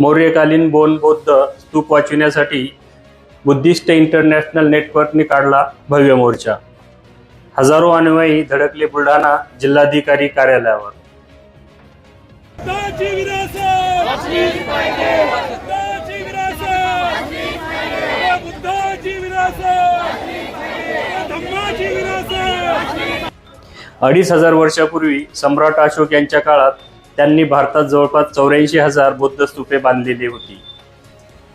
मौर्यकालीन bone बौद्ध स्तूप वाचविण्यासाठी बुद्धिस्ट इंटरनॅशनल नेटवर्कने काढला भव्य मोर्चा. हजारो अनुयायी धडकले बुलढाणा जिल्हाधिकारी कार्यालयावर. अडीच हजार वर्षापूर्वी सम्राट अशोक यांच्या काळात त्यांनी भारतात जवळपास चौऱ्याऐंशी हजार बौद्ध स्तूपे बांधलेली होती.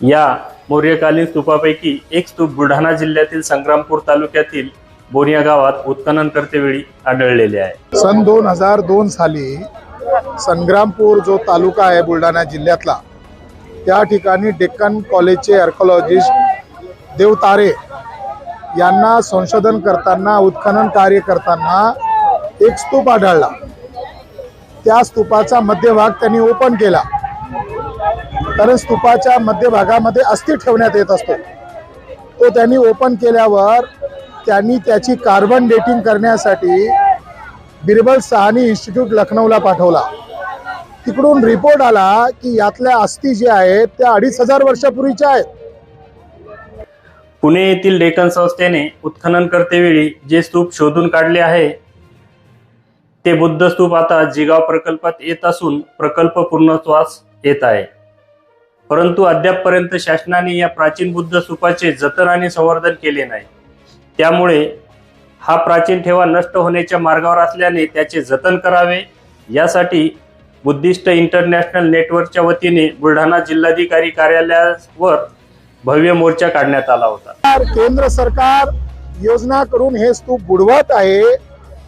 या मौर्यकालीन स्तूपापैकी एक स्तूप बुलढाणा जिल्ह्यातील संग्रामपूर तालुक्यातील बोनिया गावात उत्खनन करतेवेळी आढळलेले आहे. सन दोन हजार दोन साली संग्रामपूर जो तालुका आहे बुलढाणा जिल्ह्यातला त्या ठिकाणी डेक्कन कॉलेजचे आर्कोलॉजिस्ट देवतारे यांना संशोधन करताना उत्खनन कार्य करताना एक स्तूप आढळला. त्या स्तूपाचा मध्यभाग त्यांनी ओपन केला. कारण स्तूपाच्या मध्यभागामध्ये अस्थि ठेवण्यात येत असतो. तो त्यांनी ओपन केल्यावर त्यांनी त्याची कार्बन डेटिंग करण्यासाठी बिरबल सहानी इन्स्टिट्यूट लखनौला पाठवला. तिकडून रिपोर्ट आला की यातल्या अस्थि ज्या आहेत त्या अडीच हजार वर्षापूर्वीच्या आहेत. पुणे येथील डेक्कन संस्थेने उत्खनन करतेवेळी जे स्तूप शोधून काढले आहे ते बुद्ध स्तूप आता जिगाव प्रकल्पात येत असून प्रकल्प पूर्णत्वास येत आहे. परंतु अद्यापपर्यंत शासनाने या प्राचीन बुद्ध स्तूपाचे जतन आणि संवर्धन केले नाही. त्यामुळे हा प्राचीन ठेवा नष्ट होण्याच्या मार्गावर असल्याने त्याचे जतन करावे. यासाठी बुद्धिस्ट इंटरनॅशनल नेटवर्कच्या वतीने बुलढाणा जिल्हाधिकारी कार्यालयावर भव्य मोर्चा काढण्यात आला होता. केंद्र सरकार योजना करून हे स्तूप बुडवत आहे.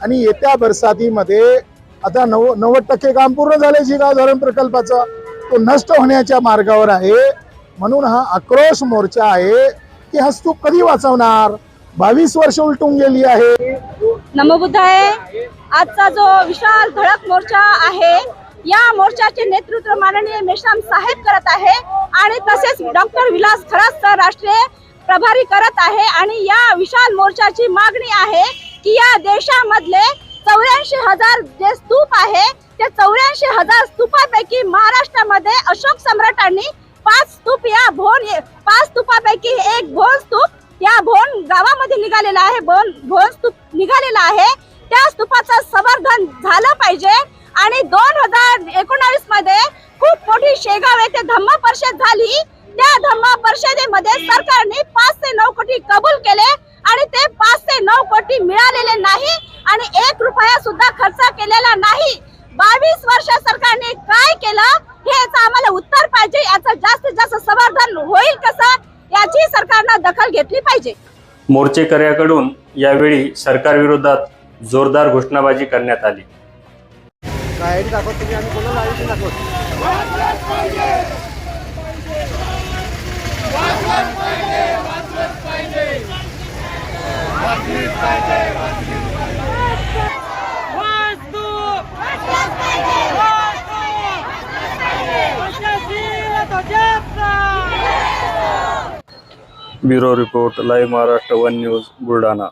आणि येत्या बरसातीमध्ये आता नव नव्वद टक्के काम पूर्ण झाले जिगाव धरण प्रकल्पाचं. तो नष्ट होण्याच्या मार्गावर आहे. म्हणून हा आक्रोश मोर्चा आहे की हा स्तूप कधी वाचवणार? बावीस वर्ष उलटून गेली आहे. नमोबुद्धाय आजचा जो विशाल धडक मोर्चा आहे या मोर्चाचे नेतृत्व माननीय मेश्राम साहेब करत आहे आणि तसेच डॉक्टर विलास खरात राष्ट्रीय प्रभारी करत आहे आणि या विशाल मोर्चाची मागणी आहे की या देशामधले चौऱ्याऐंशी हजार जे स्तूप आहे त्या चौऱ्याऐंशी हजार स्तूपापैकी महाराष्ट्रामध्ये अशोक सम्राटांनी पाच स्तूप या भोन पाच स्तूपापैकी एक भोन स्तूप या भोन गावामध्ये निघालेला आहे भोन भोन स्तूप निघालेला आहे. त्या स्तूपाचं संवर्धन झालं पाहिजे आणि दोन हजार एकोणावीसमध्ये खूप मोठी शेगाव येथे धम्म परिषद झाली. त्या धम्म परिषदेमध्ये सरकारने पाच ते नऊ कोटी कबूल केले. आणि ते पाच ते नऊ कोटी मिळालेले नाही आणि एक रुपया सुद्धा खर्च केलेला नाही. बावीस वर्ष सरकारने काय केलं? हे आम्हाला उत्तर पाहिजे. याचं जास्तीत जास्त संवर्धन होईल कसं? याची सरकारनं दखल घेतली पाहिजे. मोर्चेकऱ्याकडून यावेळी सरकारविरोधात जोरदार घोषणाबाजी करण्यात आली. ध्वजाचा bureau report live Maharashtra one news Buldhana.